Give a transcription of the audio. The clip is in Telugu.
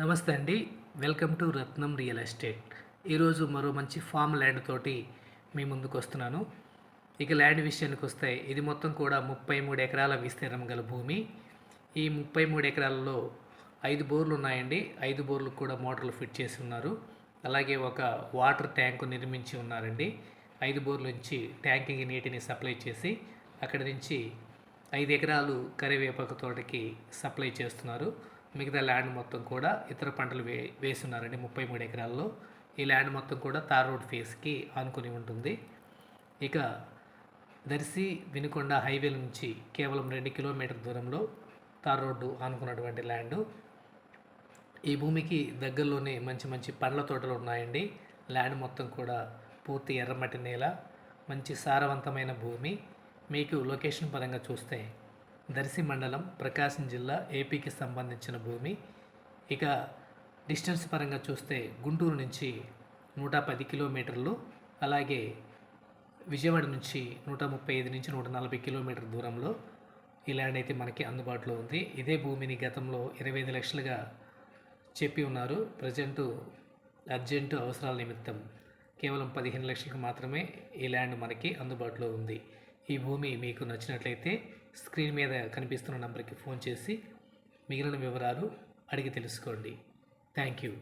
నమస్తే అండి. Welcome to Ratnam real estate. ఈరోజు మరో మంచి ఫామ్ ల్యాండ్ తోటి మీ ముందుకు వస్తున్నాను. ఇక ల్యాండ్ విషయానికి వస్తే ఇది మొత్తం కూడా ముప్పై మూడు ఎకరాల విస్తీర్ణం గల భూమి. ఈ ముప్పై మూడు ఎకరాలలో ఐదు బోర్లు ఉన్నాయండి. ఐదు బోర్లకు కూడా మోటార్లు ఫిట్ చేసి ఉన్నారు. అలాగే ఒక వాటర్ ట్యాంక్ నిర్మించి ఉన్నారండి. ఐదు బోర్ల నుంచి ట్యాంకింగ్ నీటిని సప్లై చేసి అక్కడి నుంచి ఐదు ఎకరాలు కరివేపాకు తోటకి సప్లై చేస్తున్నారు. మిగతా ల్యాండ్ మొత్తం కూడా ఇతర పంటలు వే వేస్తున్నారండి ముప్పై మూడు ఎకరాల్లో. ఈ ల్యాండ్ మొత్తం కూడా తార్ రోడ్ ఫేస్కి ఆనుకొని ఉంటుంది. ఇక దర్శి వినుకొండ హైవే నుంచి కేవలం రెండు కిలోమీటర్ దూరంలో తార్ రోడ్డు ఆనుకున్నటువంటి ల్యాండు. ఈ భూమికి దగ్గరలోనే మంచి మంచి పండ్ల తోటలు ఉన్నాయండి. ల్యాండ్ మొత్తం కూడా పూర్తి ఎర్రమట్టి నేల మంచి సారవంతమైన భూమి. మీకు లొకేషన్ పరంగా చూస్తే దర్శి మండలం ప్రకాశం జిల్లా ఏపీకి సంబంధించిన భూమి. ఇక డిస్టెన్స్ పరంగా చూస్తే గుంటూరు నుంచి నూట పది కిలోమీటర్లు అలాగే విజయవాడ నుంచి నూట ముప్పై ఐదు నుంచి నూట నలభై కిలోమీటర్ దూరంలో ఈ ల్యాండ్ అయితే మనకి అందుబాటులో ఉంది. ఇదే భూమిని గతంలో ఇరవై ఐదు లక్షలుగా చెప్పి ఉన్నారు. ప్రజెంటు అర్జెంటు అవసరాల నిమిత్తం కేవలం పదిహేను లక్షలకు మాత్రమే ఈ ల్యాండ్ మనకి అందుబాటులో ఉంది. ఈ భూమి మీకు నచ్చినట్లయితే స్క్రీన్ మీద కనిపిస్తున్న నంబర్కి ఫోన్ చేసి మిగిలిన వివరాలు అడిగి తెలుసుకోండి. Thank you.